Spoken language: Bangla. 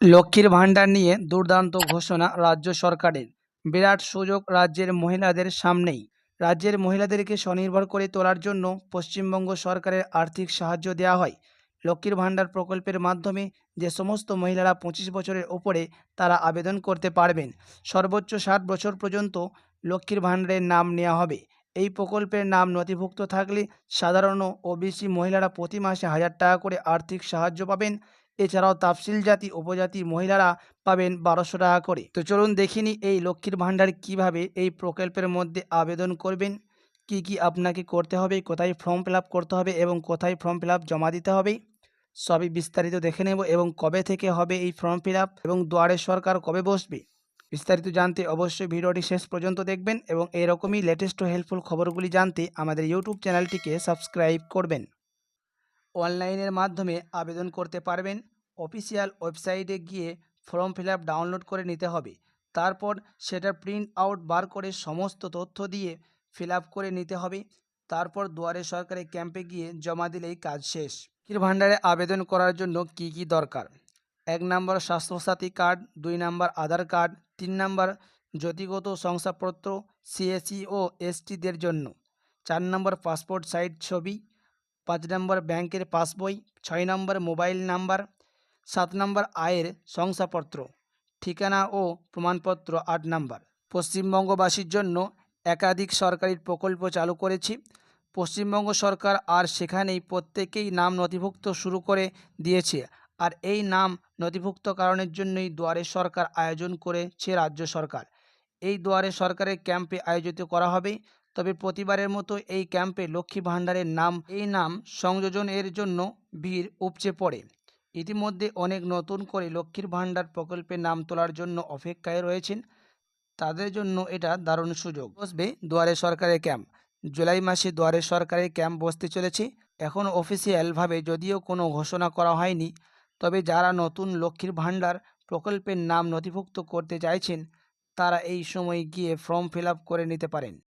লক্ষ্মীর ভাণ্ডার নিয়ে দুর্দান্ত ঘোষণা রাজ্য সরকারের। বিরাট সুযোগ রাজ্যের মহিলাদের সামনেই। রাজ্যের মহিলাদেরকে স্বনির্ভর করে তোলার জন্য পশ্চিমবঙ্গ সরকারের আর্থিক সাহায্য দেওয়া হয়। লক্ষ্মীর ভাণ্ডার প্রকল্পের মাধ্যমে যে সমস্ত মহিলারা পঁচিশ বছরের ওপরে তারা আবেদন করতে পারবেন, সর্বোচ্চ ষাট বছর পর্যন্ত লক্ষ্মীর ভাণ্ডারের নাম নেওয়া হবে। এই প্রকল্পের নাম নথিভুক্ত থাকলে সাধারণ ওবিসি মহিলারা প্রতি মাসে হাজার টাকা করে আর্থিক সাহায্য পাবেন। এছাড়াও তাফসিল জাতি, উপজাতি মহিলারা পাবেন বারোশো টাকা করে। তো চলুন দেখিনি এই লক্ষ্মীর ভাণ্ডার কীভাবে এই প্রকল্পের মধ্যে আবেদন করবেন, কি কি আপনাকে করতে হবে, কোথায় ফর্ম ফিল করতে হবে এবং কোথায় ফর্ম ফিল জমা দিতে হবে, সবই বিস্তারিত দেখে নেব এবং কবে থেকে হবে এই ফর্ম ফিল এবং দুয়ারে সরকার কবে বসবে। বিস্তারিত জানতে অবশ্যই ভিডিওটি শেষ পর্যন্ত দেখবেন এবং এরকমই লেটেস্ট ও হেল্পফুল খবরগুলি জানতে আমাদের ইউটিউব চ্যানেলটিকে সাবস্ক্রাইব করবেন। অনলাইনের মাধ্যমে আবেদন করতে পারবেন। অফিসিয়াল ওয়েবসাইটে গিয়ে ফর্ম ফিল ডাউনলোড করে নিতে হবে। তারপর সেটা প্রিন্ট আউট বার করে সমস্ত তথ্য দিয়ে ফিল করে নিতে হবে। তারপর দুয়ারে সরকারি ক্যাম্পে গিয়ে জমা দিলেই কাজ শেষ। লক্ষ্মীর ভাণ্ডারে আবেদন করার জন্য কি কি দরকার? এক নম্বর স্বাস্থ্যসাথী কার্ড, দুই নম্বর আধার কার্ড, তিন নম্বর জ্যোতিগত শংসাপত্র সিএসসি ও এসটিদের জন্য। চার নম্বর পাসপোর্ট সাইজ ছবি পাঁচ নম্বর ব্যাংকের পাসবই, ছয় নম্বর মোবাইল নাম্বার, সাত নম্বর আয়ের শংসাপত্র, ঠিকানা ও প্রমাণপত্র আট নম্বর। পশ্চিমবঙ্গবাসীর জন্য একাধিক সরকারি প্রকল্প চালু করেছি। পশ্চিমবঙ্গ সরকার আর সেখানেই প্রত্যেকেই নাম নথিভুক্ত শুরু করে দিয়েছে আর এই নাম নথিভুক্ত কারণের জন্যই দুয়ারে সরকার আয়োজন করেছে রাজ্য সরকার। এই দুয়ারে সরকারের ক্যাম্পে আয়োজিত করা হবে। তবে প্রতিবারের মতো এই ক্যাম্পে লক্ষ্মী ভাণ্ডারের নাম, এই নাম সংযোজনের জন্য ভিড় উপচে পড়ে। ইতিমধ্যে অনেক নতুন করে লক্ষ্মীর ভাণ্ডার প্রকল্পে নাম তোলার জন্য অপেক্ষায় রয়েছেন। তাদের জন্য এটা দারুণ সুযোগ। বসবে দুয়ারে সরকারের ক্যাম্প। জুলাই মাসে দুয়ারে সরকারের ক্যাম্প বসতে চলেছে। এখন অফিসিয়ালভাবে যদিও কোনো ঘোষণা করা হয়নি, তবে যারা নতুন লক্ষ্মীর ভাণ্ডার প্রকল্পের নাম নথিভুক্ত করতে চাইছেন, তারা এই সময় গিয়ে ফর্ম ফিল করে নিতে পারেন।